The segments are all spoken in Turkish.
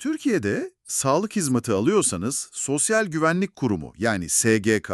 Türkiye'de sağlık hizmeti alıyorsanız Sosyal Güvenlik Kurumu yani SGK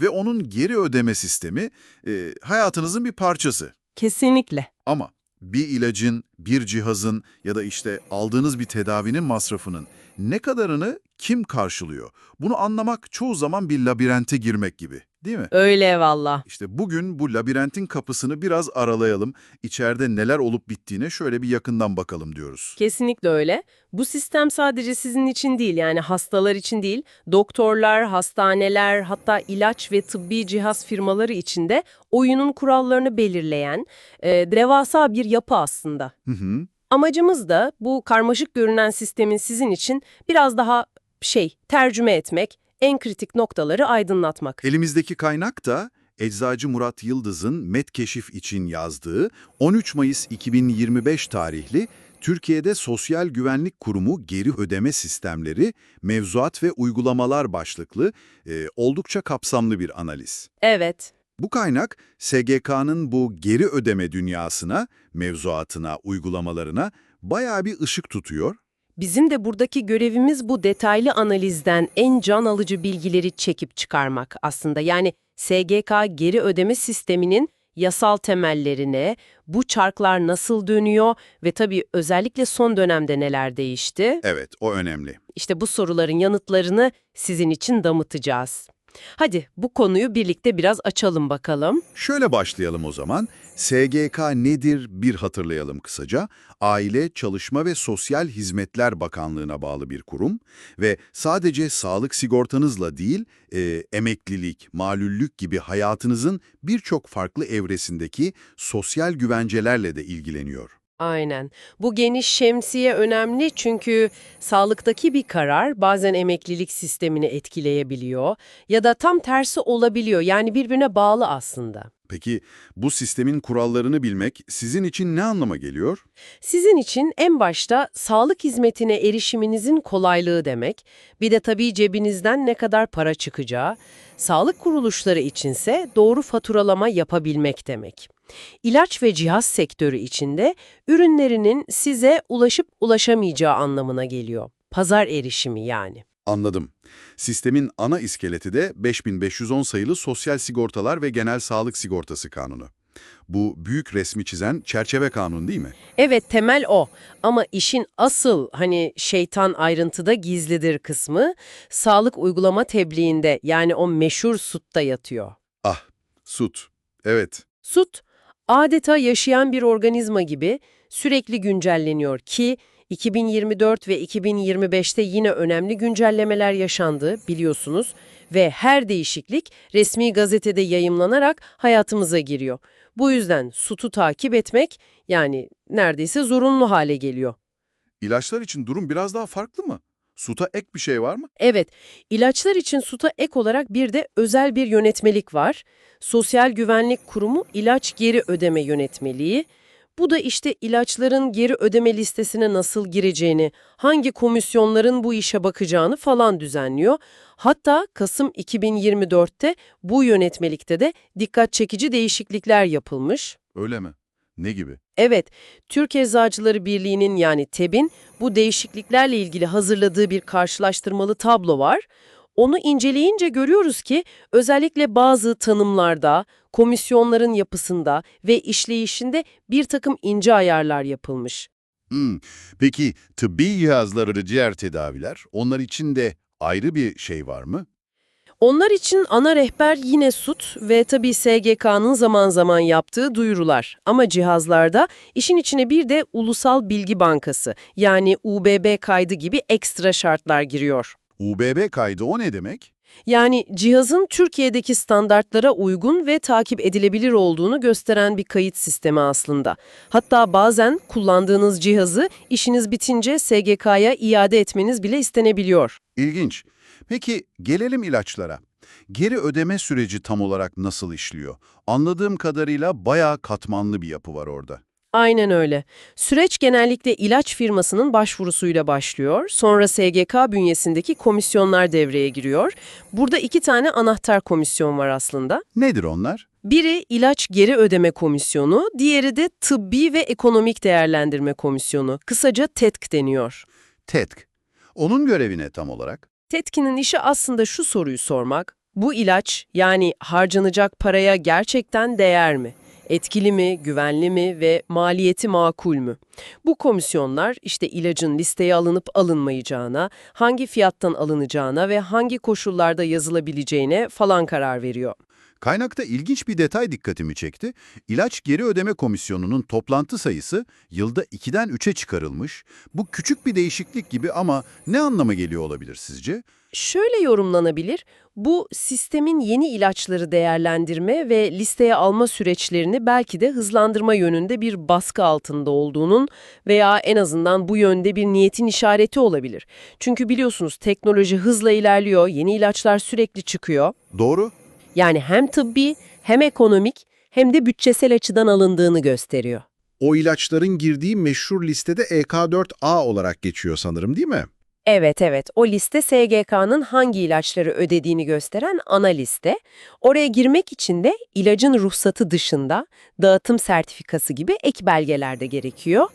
ve onun geri ödeme sistemi e, hayatınızın bir parçası. Kesinlikle. Ama bir ilacın, bir cihazın ya da işte aldığınız bir tedavinin masrafının ne kadarını kim karşılıyor? Bunu anlamak çoğu zaman bir labirente girmek gibi, değil mi? Öyle valla. İşte bugün bu labirentin kapısını biraz aralayalım. İçeride neler olup bittiğine şöyle bir yakından bakalım diyoruz. Kesinlikle öyle. Bu sistem sadece sizin için değil yani hastalar için değil, doktorlar, hastaneler hatta ilaç ve tıbbi cihaz firmaları için de oyunun kurallarını belirleyen e, devasa bir yapı aslında. Hı hı. Amacımız da bu karmaşık görünen sistemin sizin için biraz daha şey tercüme etmek, en kritik noktaları aydınlatmak. Elimizdeki kaynak da Eczacı Murat Yıldız'ın Medkeşif için yazdığı 13 Mayıs 2025 tarihli Türkiye'de Sosyal Güvenlik Kurumu Geri Ödeme Sistemleri, Mevzuat ve Uygulamalar başlıklı e, oldukça kapsamlı bir analiz. Evet. Bu kaynak SGK'nın bu geri ödeme dünyasına, mevzuatına, uygulamalarına bayağı bir ışık tutuyor. Bizim de buradaki görevimiz bu detaylı analizden en can alıcı bilgileri çekip çıkarmak aslında. Yani SGK geri ödeme sisteminin yasal temellerine, bu çarklar nasıl dönüyor ve tabii özellikle son dönemde neler değişti? Evet, o önemli. İşte bu soruların yanıtlarını sizin için damıtacağız. Hadi bu konuyu birlikte biraz açalım bakalım. Şöyle başlayalım o zaman. SGK nedir bir hatırlayalım kısaca. Aile, Çalışma ve Sosyal Hizmetler Bakanlığı'na bağlı bir kurum ve sadece sağlık sigortanızla değil, e, emeklilik, malüllük gibi hayatınızın birçok farklı evresindeki sosyal güvencelerle de ilgileniyor. Aynen. Bu geniş şemsiye önemli çünkü sağlıktaki bir karar bazen emeklilik sistemini etkileyebiliyor ya da tam tersi olabiliyor. Yani birbirine bağlı aslında. Peki bu sistemin kurallarını bilmek sizin için ne anlama geliyor? Sizin için en başta sağlık hizmetine erişiminizin kolaylığı demek, bir de tabii cebinizden ne kadar para çıkacağı, sağlık kuruluşları içinse doğru faturalama yapabilmek demek. İlaç ve cihaz sektörü içinde ürünlerinin size ulaşıp ulaşamayacağı anlamına geliyor. Pazar erişimi yani. Anladım. Sistemin ana iskeleti de 5510 sayılı Sosyal Sigortalar ve Genel Sağlık Sigortası Kanunu. Bu büyük resmi çizen çerçeve kanun değil mi? Evet temel o ama işin asıl hani şeytan ayrıntıda gizlidir kısmı sağlık uygulama tebliğinde yani o meşhur SUT'ta yatıyor. Ah, SUT. Evet. SUT adeta yaşayan bir organizma gibi sürekli güncelleniyor ki 2024 ve 2025'te yine önemli güncellemeler yaşandı biliyorsunuz ve her değişiklik resmi gazetede yayımlanarak hayatımıza giriyor. Bu yüzden SUT'u takip etmek yani neredeyse zorunlu hale geliyor. İlaçlar için durum biraz daha farklı mı? SUT'a ek bir şey var mı? Evet, ilaçlar için SUT'a ek olarak bir de özel bir yönetmelik var. Sosyal Güvenlik Kurumu İlaç Geri Ödeme Yönetmeliği. Bu da işte ilaçların geri ödeme listesine nasıl gireceğini, hangi komisyonların bu işe bakacağını falan düzenliyor. Hatta Kasım 2024'te bu yönetmelikte de dikkat çekici değişiklikler yapılmış. Öyle mi? Ne gibi? Evet, Türk Eczacıları Birliği'nin yani TEB'in bu değişikliklerle ilgili hazırladığı bir karşılaştırmalı tablo var. Onu inceleyince görüyoruz ki özellikle bazı tanımlarda, komisyonların yapısında ve işleyişinde bir takım ince ayarlar yapılmış. Hmm. Peki tıbbi cihazlar ve diğer tedaviler, onlar için de ayrı bir şey var mı? Onlar için ana rehber yine SUT ve tabii SGK'nın zaman zaman yaptığı duyurular. Ama cihazlarda işin içine bir de Ulusal Bilgi Bankası yani UBB kaydı gibi ekstra şartlar giriyor. UBB kaydı o ne demek? Yani cihazın Türkiye'deki standartlara uygun ve takip edilebilir olduğunu gösteren bir kayıt sistemi aslında. Hatta bazen kullandığınız cihazı işiniz bitince SGK'ya iade etmeniz bile istenebiliyor. İlginç. Peki gelelim ilaçlara. Geri ödeme süreci tam olarak nasıl işliyor? Anladığım kadarıyla bayağı katmanlı bir yapı var orada. Aynen öyle. Süreç genellikle ilaç firmasının başvurusuyla başlıyor. Sonra SGK bünyesindeki komisyonlar devreye giriyor. Burada iki tane anahtar komisyon var aslında. Nedir onlar? Biri ilaç geri ödeme komisyonu, diğeri de tıbbi ve ekonomik değerlendirme komisyonu. Kısaca TETK deniyor. TETK. Onun görevi ne tam olarak? Tetkin'in işi aslında şu soruyu sormak. Bu ilaç yani harcanacak paraya gerçekten değer mi? Etkili mi, güvenli mi ve maliyeti makul mü? Bu komisyonlar işte ilacın listeye alınıp alınmayacağına, hangi fiyattan alınacağına ve hangi koşullarda yazılabileceğine falan karar veriyor. Kaynakta ilginç bir detay dikkatimi çekti. İlaç Geri Ödeme Komisyonu'nun toplantı sayısı yılda 2'den 3'e çıkarılmış. Bu küçük bir değişiklik gibi ama ne anlama geliyor olabilir sizce? Şöyle yorumlanabilir, bu sistemin yeni ilaçları değerlendirme ve listeye alma süreçlerini belki de hızlandırma yönünde bir baskı altında olduğunun veya en azından bu yönde bir niyetin işareti olabilir. Çünkü biliyorsunuz teknoloji hızla ilerliyor, yeni ilaçlar sürekli çıkıyor. Doğru. Yani hem tıbbi hem ekonomik hem de bütçesel açıdan alındığını gösteriyor. O ilaçların girdiği meşhur listede EK4A olarak geçiyor sanırım değil mi? Evet evet o liste SGK'nın hangi ilaçları ödediğini gösteren ana liste. Oraya girmek için de ilacın ruhsatı dışında dağıtım sertifikası gibi ek belgeler de gerekiyor.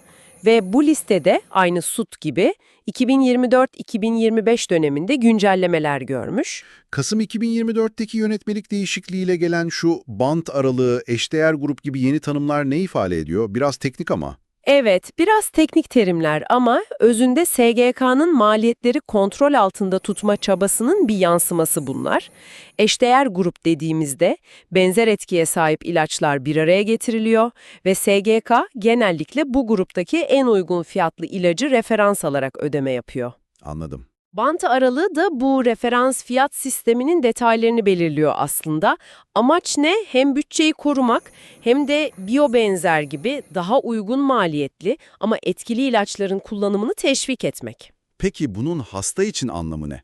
Ve bu listede aynı SUT gibi 2024-2025 döneminde güncellemeler görmüş. Kasım 2024'teki yönetmelik değişikliğiyle gelen şu bant aralığı, eşdeğer grup gibi yeni tanımlar ne ifade ediyor? Biraz teknik ama. Evet, biraz teknik terimler ama özünde SGK'nın maliyetleri kontrol altında tutma çabasının bir yansıması bunlar. Eşdeğer grup dediğimizde benzer etkiye sahip ilaçlar bir araya getiriliyor ve SGK genellikle bu gruptaki en uygun fiyatlı ilacı referans alarak ödeme yapıyor. Anladım. Bant aralığı da bu referans fiyat sisteminin detaylarını belirliyor aslında. Amaç ne? Hem bütçeyi korumak hem de biyobenzer gibi daha uygun maliyetli ama etkili ilaçların kullanımını teşvik etmek. Peki bunun hasta için anlamı ne?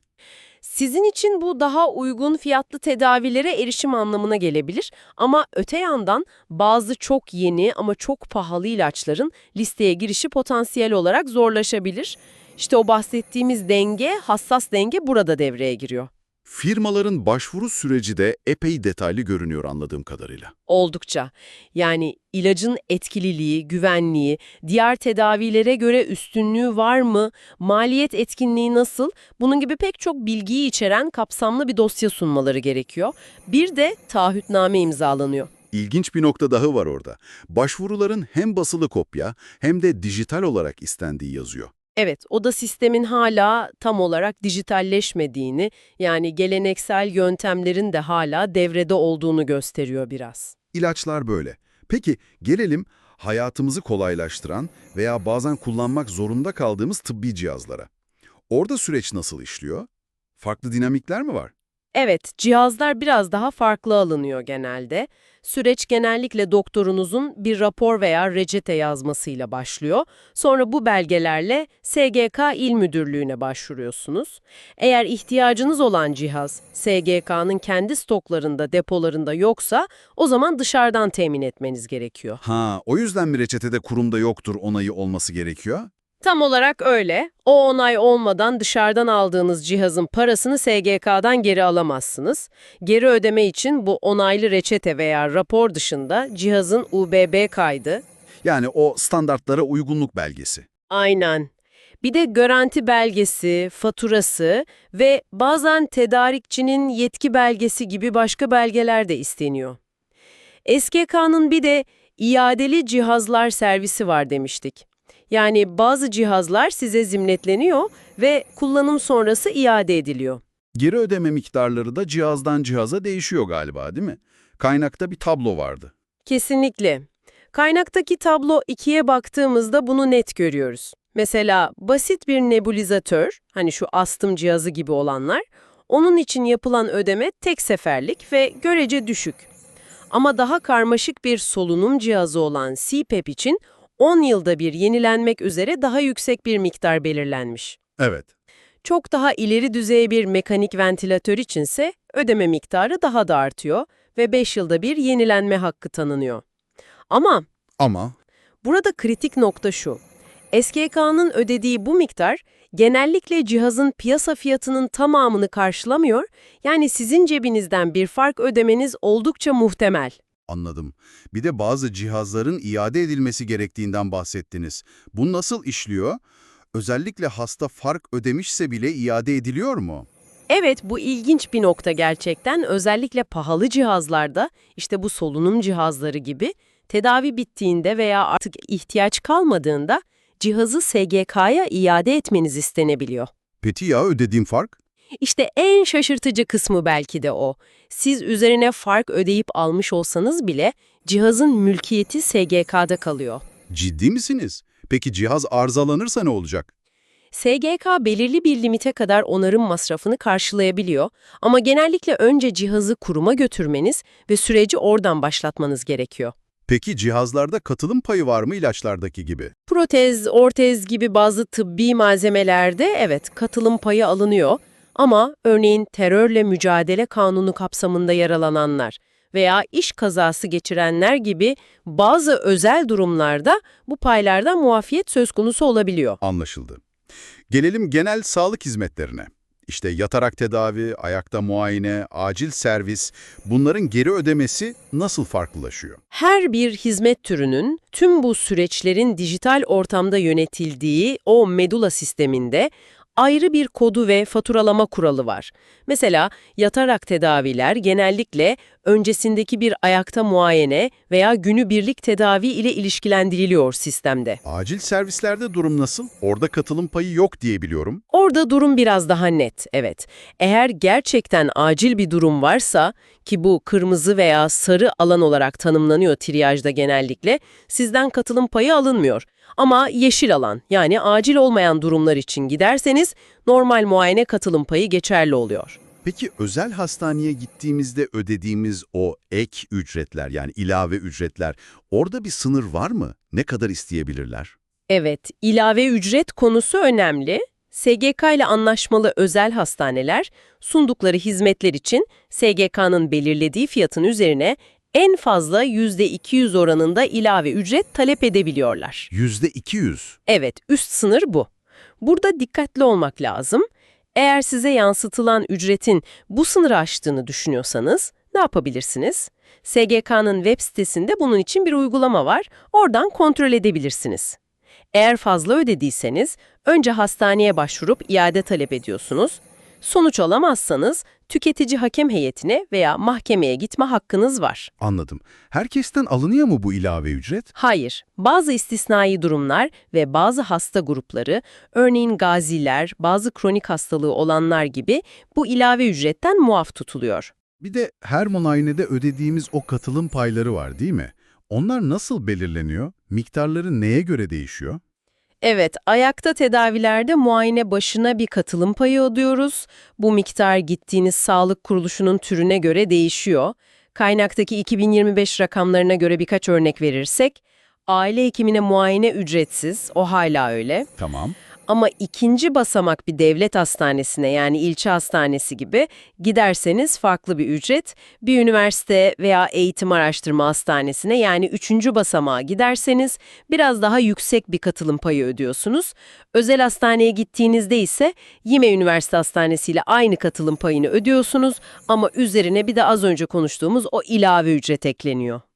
Sizin için bu daha uygun fiyatlı tedavilere erişim anlamına gelebilir ama öte yandan bazı çok yeni ama çok pahalı ilaçların listeye girişi potansiyel olarak zorlaşabilir. İşte o bahsettiğimiz denge, hassas denge burada devreye giriyor. Firmaların başvuru süreci de epey detaylı görünüyor anladığım kadarıyla. Oldukça. Yani ilacın etkililiği, güvenliği, diğer tedavilere göre üstünlüğü var mı, maliyet etkinliği nasıl, bunun gibi pek çok bilgiyi içeren kapsamlı bir dosya sunmaları gerekiyor. Bir de taahhütname imzalanıyor. İlginç bir nokta daha var orada. Başvuruların hem basılı kopya hem de dijital olarak istendiği yazıyor. Evet, o da sistemin hala tam olarak dijitalleşmediğini, yani geleneksel yöntemlerin de hala devrede olduğunu gösteriyor biraz. İlaçlar böyle. Peki gelelim hayatımızı kolaylaştıran veya bazen kullanmak zorunda kaldığımız tıbbi cihazlara. Orada süreç nasıl işliyor? Farklı dinamikler mi var? Evet, cihazlar biraz daha farklı alınıyor genelde. Süreç genellikle doktorunuzun bir rapor veya reçete yazmasıyla başlıyor. Sonra bu belgelerle SGK İl Müdürlüğü'ne başvuruyorsunuz. Eğer ihtiyacınız olan cihaz SGK'nın kendi stoklarında, depolarında yoksa o zaman dışarıdan temin etmeniz gerekiyor. Ha, o yüzden mi reçetede kurumda yoktur onayı olması gerekiyor? Tam olarak öyle. O onay olmadan dışarıdan aldığınız cihazın parasını SGK'dan geri alamazsınız. Geri ödeme için bu onaylı reçete veya rapor dışında cihazın UBB kaydı. Yani o standartlara uygunluk belgesi. Aynen. Bir de garanti belgesi, faturası ve bazen tedarikçinin yetki belgesi gibi başka belgeler de isteniyor. SGK'nın bir de iadeli cihazlar servisi var demiştik. Yani bazı cihazlar size zimnetleniyor ve kullanım sonrası iade ediliyor. Geri ödeme miktarları da cihazdan cihaza değişiyor galiba değil mi? Kaynakta bir tablo vardı. Kesinlikle. Kaynaktaki tablo 2'ye baktığımızda bunu net görüyoruz. Mesela basit bir nebulizatör, hani şu astım cihazı gibi olanlar, onun için yapılan ödeme tek seferlik ve görece düşük. Ama daha karmaşık bir solunum cihazı olan CPAP için 10 yılda bir yenilenmek üzere daha yüksek bir miktar belirlenmiş. Evet. Çok daha ileri düzey bir mekanik ventilatör içinse ödeme miktarı daha da artıyor ve 5 yılda bir yenilenme hakkı tanınıyor. Ama Ama burada kritik nokta şu. SGK'nın ödediği bu miktar genellikle cihazın piyasa fiyatının tamamını karşılamıyor, yani sizin cebinizden bir fark ödemeniz oldukça muhtemel. Anladım. Bir de bazı cihazların iade edilmesi gerektiğinden bahsettiniz. Bu nasıl işliyor? özellikle hasta fark ödemişse bile iade ediliyor mu? Evet, bu ilginç bir nokta gerçekten. Özellikle pahalı cihazlarda, işte bu solunum cihazları gibi, tedavi bittiğinde veya artık ihtiyaç kalmadığında cihazı SGK'ya iade etmeniz istenebiliyor. Peki ya ödediğim fark? İşte en şaşırtıcı kısmı belki de o. Siz üzerine fark ödeyip almış olsanız bile cihazın mülkiyeti SGK'da kalıyor. Ciddi misiniz? Peki cihaz arızalanırsa ne olacak? SGK belirli bir limite kadar onarım masrafını karşılayabiliyor ama genellikle önce cihazı kuruma götürmeniz ve süreci oradan başlatmanız gerekiyor. Peki cihazlarda katılım payı var mı ilaçlardaki gibi? Protez, ortez gibi bazı tıbbi malzemelerde evet katılım payı alınıyor ama örneğin terörle mücadele kanunu kapsamında yaralananlar veya iş kazası geçirenler gibi bazı özel durumlarda bu paylardan muafiyet söz konusu olabiliyor. Anlaşıldı. Gelelim genel sağlık hizmetlerine. İşte yatarak tedavi, ayakta muayene, acil servis, bunların geri ödemesi nasıl farklılaşıyor? Her bir hizmet türünün tüm bu süreçlerin dijital ortamda yönetildiği o medula sisteminde ayrı bir kodu ve faturalama kuralı var. Mesela yatarak tedaviler genellikle öncesindeki bir ayakta muayene veya günübirlik tedavi ile ilişkilendiriliyor sistemde. Acil servislerde durum nasıl? Orada katılım payı yok diye biliyorum. Orada durum biraz daha net, evet. Eğer gerçekten acil bir durum varsa, ki bu kırmızı veya sarı alan olarak tanımlanıyor triyajda genellikle, sizden katılım payı alınmıyor. Ama yeşil alan, yani acil olmayan durumlar için giderseniz, normal muayene katılım payı geçerli oluyor. Peki özel hastaneye gittiğimizde ödediğimiz o ek ücretler yani ilave ücretler orada bir sınır var mı? Ne kadar isteyebilirler? Evet, ilave ücret konusu önemli. SGK ile anlaşmalı özel hastaneler sundukları hizmetler için SGK'nın belirlediği fiyatın üzerine en fazla %200 oranında ilave ücret talep edebiliyorlar. Yüzde 200. Evet, üst sınır bu. Burada dikkatli olmak lazım. Eğer size yansıtılan ücretin bu sınırı aştığını düşünüyorsanız ne yapabilirsiniz? SGK'nın web sitesinde bunun için bir uygulama var. Oradan kontrol edebilirsiniz. Eğer fazla ödediyseniz önce hastaneye başvurup iade talep ediyorsunuz. Sonuç alamazsanız tüketici hakem heyetine veya mahkemeye gitme hakkınız var. Anladım. Herkesten alınıyor mu bu ilave ücret? Hayır, bazı istisnai durumlar ve bazı hasta grupları, örneğin gaziler, bazı kronik hastalığı olanlar gibi bu ilave ücretten muaf tutuluyor. Bir de her muayenede ödediğimiz o katılım payları var değil mi? Onlar nasıl belirleniyor? Miktarları neye göre değişiyor? Evet, ayakta tedavilerde muayene başına bir katılım payı ödüyoruz. Bu miktar gittiğiniz sağlık kuruluşunun türüne göre değişiyor. Kaynaktaki 2025 rakamlarına göre birkaç örnek verirsek, aile hekimine muayene ücretsiz, o hala öyle. Tamam. Ama ikinci basamak bir devlet hastanesine yani ilçe hastanesi gibi giderseniz farklı bir ücret, bir üniversite veya eğitim araştırma hastanesine yani üçüncü basamağa giderseniz biraz daha yüksek bir katılım payı ödüyorsunuz. Özel hastaneye gittiğinizde ise yine üniversite hastanesiyle aynı katılım payını ödüyorsunuz ama üzerine bir de az önce konuştuğumuz o ilave ücret ekleniyor.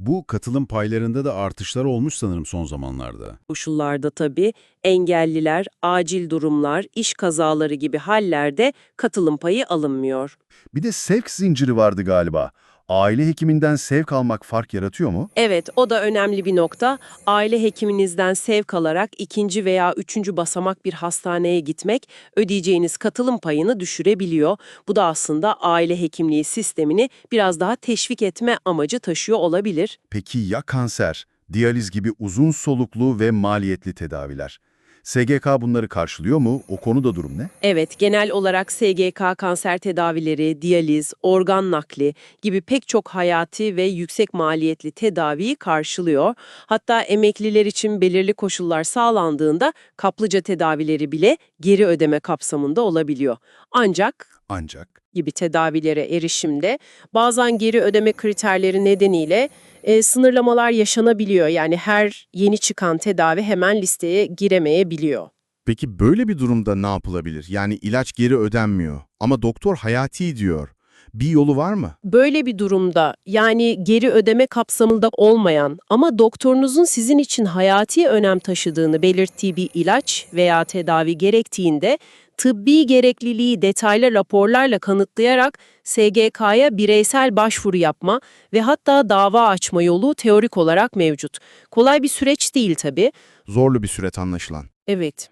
Bu katılım paylarında da artışlar olmuş sanırım son zamanlarda. koşullarda tabii engelliler, acil durumlar, iş kazaları gibi hallerde katılım payı alınmıyor. Bir de sevk zinciri vardı galiba. Aile hekiminden sevk almak fark yaratıyor mu? Evet, o da önemli bir nokta. Aile hekiminizden sevk alarak ikinci veya üçüncü basamak bir hastaneye gitmek ödeyeceğiniz katılım payını düşürebiliyor. Bu da aslında aile hekimliği sistemini biraz daha teşvik etme amacı taşıyor olabilir. Peki ya kanser, diyaliz gibi uzun soluklu ve maliyetli tedaviler? SGK bunları karşılıyor mu? O konuda durum ne? Evet, genel olarak SGK kanser tedavileri, diyaliz, organ nakli gibi pek çok hayati ve yüksek maliyetli tedaviyi karşılıyor. Hatta emekliler için belirli koşullar sağlandığında kaplıca tedavileri bile geri ödeme kapsamında olabiliyor. Ancak Ancak gibi tedavilere erişimde bazen geri ödeme kriterleri nedeniyle e, sınırlamalar yaşanabiliyor. Yani her yeni çıkan tedavi hemen listeye giremeyebiliyor. Peki böyle bir durumda ne yapılabilir? Yani ilaç geri ödenmiyor ama doktor hayati diyor. Bir yolu var mı? Böyle bir durumda yani geri ödeme kapsamında olmayan ama doktorunuzun sizin için hayati önem taşıdığını belirttiği bir ilaç veya tedavi gerektiğinde tıbbi gerekliliği detaylı raporlarla kanıtlayarak SGK'ya bireysel başvuru yapma ve hatta dava açma yolu teorik olarak mevcut. Kolay bir süreç değil tabii. Zorlu bir süreç anlaşılan. Evet.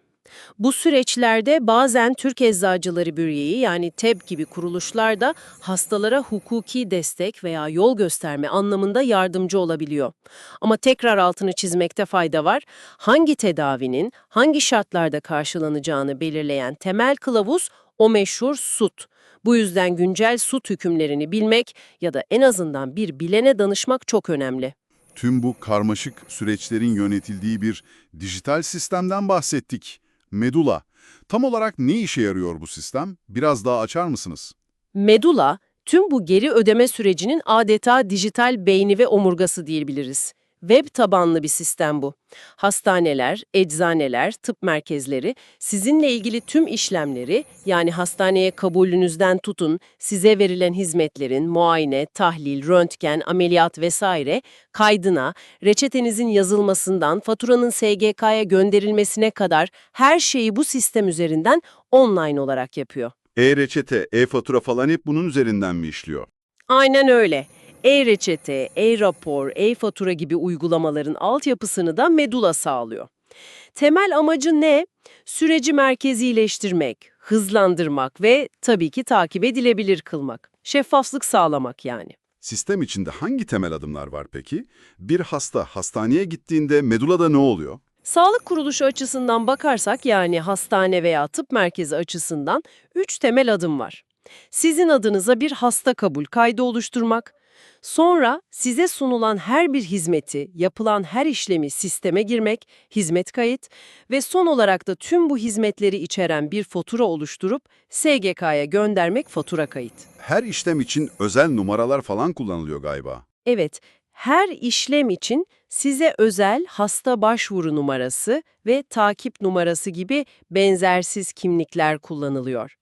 Bu süreçlerde bazen Türk Eczacıları Birliği yani TEB gibi kuruluşlar da hastalara hukuki destek veya yol gösterme anlamında yardımcı olabiliyor. Ama tekrar altını çizmekte fayda var. Hangi tedavinin hangi şartlarda karşılanacağını belirleyen temel kılavuz o meşhur SUT. Bu yüzden güncel SUT hükümlerini bilmek ya da en azından bir bilene danışmak çok önemli. Tüm bu karmaşık süreçlerin yönetildiği bir dijital sistemden bahsettik. Medula. Tam olarak ne işe yarıyor bu sistem? Biraz daha açar mısınız? Medula, tüm bu geri ödeme sürecinin adeta dijital beyni ve omurgası diyebiliriz. Web tabanlı bir sistem bu. Hastaneler, eczaneler, tıp merkezleri sizinle ilgili tüm işlemleri yani hastaneye kabulünüzden tutun, size verilen hizmetlerin muayene, tahlil, röntgen, ameliyat vesaire kaydına, reçetenizin yazılmasından faturanın SGK'ya gönderilmesine kadar her şeyi bu sistem üzerinden online olarak yapıyor. E-reçete, e-fatura falan hep bunun üzerinden mi işliyor? Aynen öyle. E-reçete, e-rapor, e-fatura gibi uygulamaların altyapısını da Medula sağlıyor. Temel amacı ne? Süreci merkezileştirmek, hızlandırmak ve tabii ki takip edilebilir kılmak. Şeffaflık sağlamak yani. Sistem içinde hangi temel adımlar var peki? Bir hasta hastaneye gittiğinde Medula'da ne oluyor? Sağlık kuruluşu açısından bakarsak yani hastane veya tıp merkezi açısından üç temel adım var. Sizin adınıza bir hasta kabul kaydı oluşturmak, sonra size sunulan her bir hizmeti, yapılan her işlemi sisteme girmek, hizmet kayıt ve son olarak da tüm bu hizmetleri içeren bir fatura oluşturup SGK'ya göndermek fatura kayıt. Her işlem için özel numaralar falan kullanılıyor galiba. Evet, her işlem için size özel hasta başvuru numarası ve takip numarası gibi benzersiz kimlikler kullanılıyor.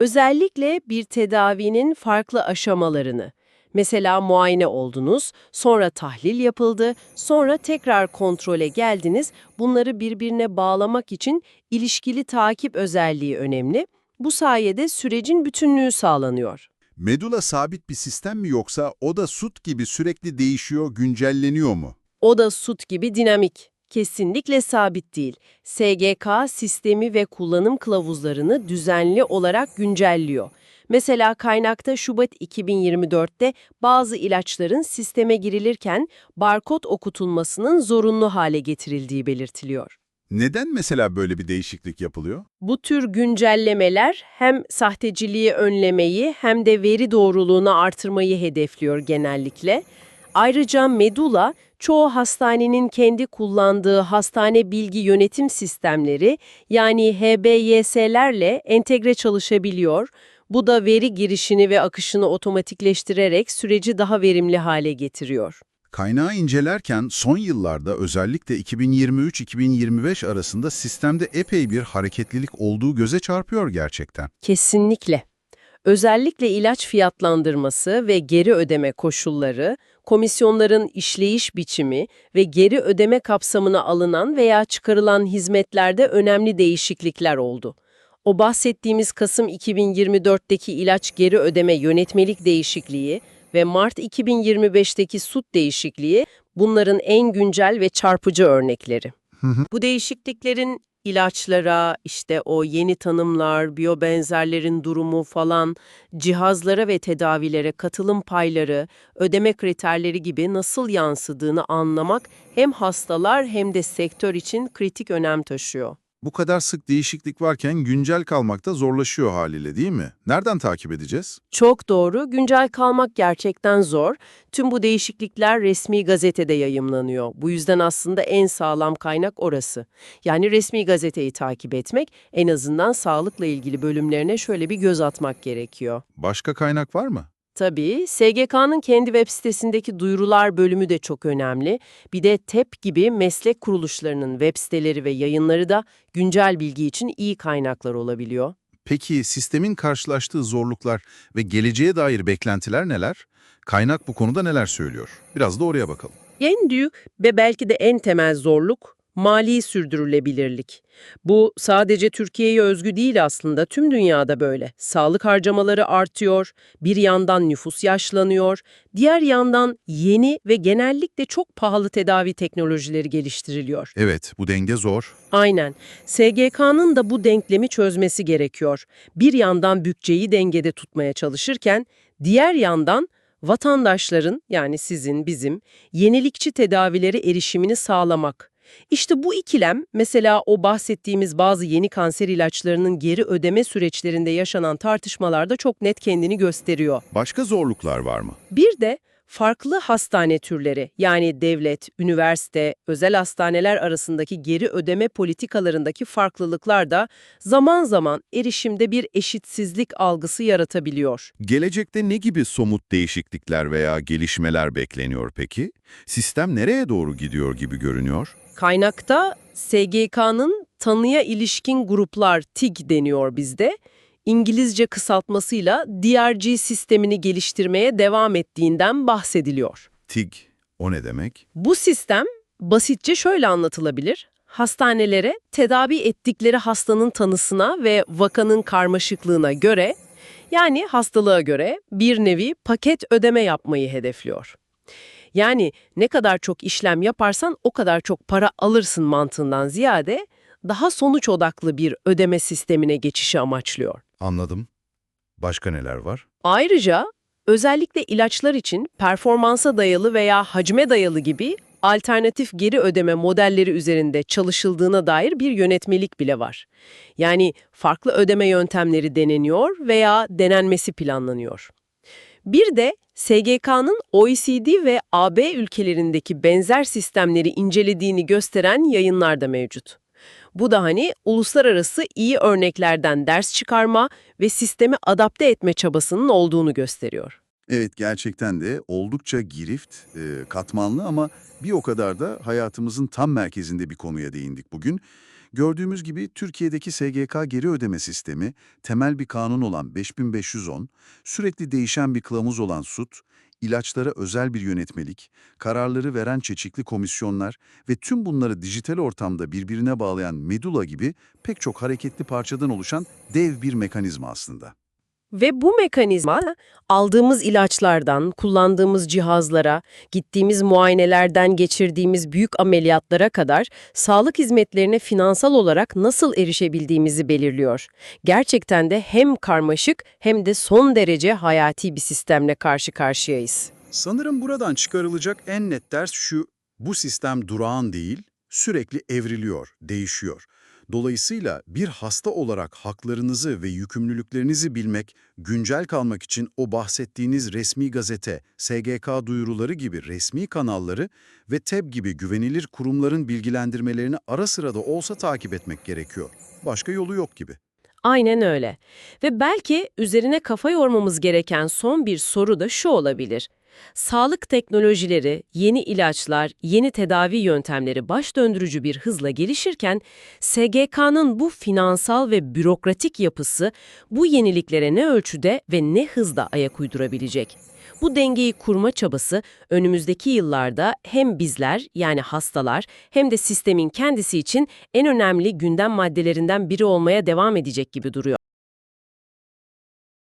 Özellikle bir tedavinin farklı aşamalarını, mesela muayene oldunuz, sonra tahlil yapıldı, sonra tekrar kontrole geldiniz, bunları birbirine bağlamak için ilişkili takip özelliği önemli. Bu sayede sürecin bütünlüğü sağlanıyor. Medula sabit bir sistem mi yoksa o da SUT gibi sürekli değişiyor, güncelleniyor mu? O da SUT gibi dinamik. Kesinlikle sabit değil. SGK sistemi ve kullanım kılavuzlarını düzenli olarak güncelliyor. Mesela kaynakta Şubat 2024'te bazı ilaçların sisteme girilirken barkod okutulmasının zorunlu hale getirildiği belirtiliyor. Neden mesela böyle bir değişiklik yapılıyor? Bu tür güncellemeler hem sahteciliği önlemeyi hem de veri doğruluğunu artırmayı hedefliyor genellikle. Ayrıca Medula, çoğu hastanenin kendi kullandığı hastane bilgi yönetim sistemleri yani HBYS'lerle entegre çalışabiliyor. Bu da veri girişini ve akışını otomatikleştirerek süreci daha verimli hale getiriyor. Kaynağı incelerken son yıllarda özellikle 2023-2025 arasında sistemde epey bir hareketlilik olduğu göze çarpıyor gerçekten. Kesinlikle. Özellikle ilaç fiyatlandırması ve geri ödeme koşulları, komisyonların işleyiş biçimi ve geri ödeme kapsamına alınan veya çıkarılan hizmetlerde önemli değişiklikler oldu. O bahsettiğimiz Kasım 2024'teki ilaç geri ödeme yönetmelik değişikliği ve Mart 2025'teki SUT değişikliği bunların en güncel ve çarpıcı örnekleri. Bu değişikliklerin ilaçlara, işte o yeni tanımlar, biyobenzerlerin durumu falan, cihazlara ve tedavilere katılım payları, ödeme kriterleri gibi nasıl yansıdığını anlamak hem hastalar hem de sektör için kritik önem taşıyor. Bu kadar sık değişiklik varken güncel kalmak da zorlaşıyor haliyle değil mi? Nereden takip edeceğiz? Çok doğru, güncel kalmak gerçekten zor. Tüm bu değişiklikler resmi gazetede yayımlanıyor. Bu yüzden aslında en sağlam kaynak orası. Yani resmi gazeteyi takip etmek, en azından sağlıkla ilgili bölümlerine şöyle bir göz atmak gerekiyor. Başka kaynak var mı? Tabii, SGK'nın kendi web sitesindeki duyurular bölümü de çok önemli. Bir de TEP gibi meslek kuruluşlarının web siteleri ve yayınları da güncel bilgi için iyi kaynaklar olabiliyor. Peki sistemin karşılaştığı zorluklar ve geleceğe dair beklentiler neler? Kaynak bu konuda neler söylüyor? Biraz da oraya bakalım. En büyük ve belki de en temel zorluk mali sürdürülebilirlik. Bu sadece Türkiye'ye özgü değil aslında tüm dünyada böyle. Sağlık harcamaları artıyor, bir yandan nüfus yaşlanıyor, diğer yandan yeni ve genellikle çok pahalı tedavi teknolojileri geliştiriliyor. Evet, bu denge zor. Aynen. SGK'nın da bu denklemi çözmesi gerekiyor. Bir yandan bütçeyi dengede tutmaya çalışırken, diğer yandan vatandaşların yani sizin, bizim yenilikçi tedavilere erişimini sağlamak. İşte bu ikilem mesela o bahsettiğimiz bazı yeni kanser ilaçlarının geri ödeme süreçlerinde yaşanan tartışmalarda çok net kendini gösteriyor. Başka zorluklar var mı? Bir de farklı hastane türleri yani devlet, üniversite, özel hastaneler arasındaki geri ödeme politikalarındaki farklılıklar da zaman zaman erişimde bir eşitsizlik algısı yaratabiliyor. Gelecekte ne gibi somut değişiklikler veya gelişmeler bekleniyor peki? Sistem nereye doğru gidiyor gibi görünüyor? Kaynakta SGK'nın tanıya ilişkin gruplar TIG deniyor bizde. İngilizce kısaltmasıyla DRG sistemini geliştirmeye devam ettiğinden bahsediliyor. TIG, o ne demek? Bu sistem basitçe şöyle anlatılabilir. Hastanelere tedavi ettikleri hastanın tanısına ve vakanın karmaşıklığına göre, yani hastalığa göre bir nevi paket ödeme yapmayı hedefliyor. Yani ne kadar çok işlem yaparsan o kadar çok para alırsın mantığından ziyade daha sonuç odaklı bir ödeme sistemine geçişi amaçlıyor. Anladım. Başka neler var? Ayrıca özellikle ilaçlar için performansa dayalı veya hacme dayalı gibi alternatif geri ödeme modelleri üzerinde çalışıldığına dair bir yönetmelik bile var. Yani farklı ödeme yöntemleri deneniyor veya denenmesi planlanıyor. Bir de SGK'nın OECD ve AB ülkelerindeki benzer sistemleri incelediğini gösteren yayınlar da mevcut. Bu da hani uluslararası iyi örneklerden ders çıkarma ve sistemi adapte etme çabasının olduğunu gösteriyor. Evet gerçekten de oldukça girift, e, katmanlı ama bir o kadar da hayatımızın tam merkezinde bir konuya değindik bugün. Gördüğümüz gibi Türkiye'deki SGK geri ödeme sistemi, temel bir kanun olan 5510, sürekli değişen bir kılavuz olan SUT, ilaçlara özel bir yönetmelik, kararları veren çeşitli komisyonlar ve tüm bunları dijital ortamda birbirine bağlayan medula gibi pek çok hareketli parçadan oluşan dev bir mekanizma aslında. Ve bu mekanizma aldığımız ilaçlardan, kullandığımız cihazlara, gittiğimiz muayenelerden geçirdiğimiz büyük ameliyatlara kadar sağlık hizmetlerine finansal olarak nasıl erişebildiğimizi belirliyor. Gerçekten de hem karmaşık hem de son derece hayati bir sistemle karşı karşıyayız. Sanırım buradan çıkarılacak en net ders şu, bu sistem durağan değil, sürekli evriliyor, değişiyor. Dolayısıyla bir hasta olarak haklarınızı ve yükümlülüklerinizi bilmek, güncel kalmak için o bahsettiğiniz resmi gazete, SGK duyuruları gibi resmi kanalları ve TEB gibi güvenilir kurumların bilgilendirmelerini ara sıra da olsa takip etmek gerekiyor. Başka yolu yok gibi. Aynen öyle. Ve belki üzerine kafa yormamız gereken son bir soru da şu olabilir. Sağlık teknolojileri, yeni ilaçlar, yeni tedavi yöntemleri baş döndürücü bir hızla gelişirken SGK'nın bu finansal ve bürokratik yapısı bu yeniliklere ne ölçüde ve ne hızda ayak uydurabilecek? Bu dengeyi kurma çabası önümüzdeki yıllarda hem bizler yani hastalar hem de sistemin kendisi için en önemli gündem maddelerinden biri olmaya devam edecek gibi duruyor.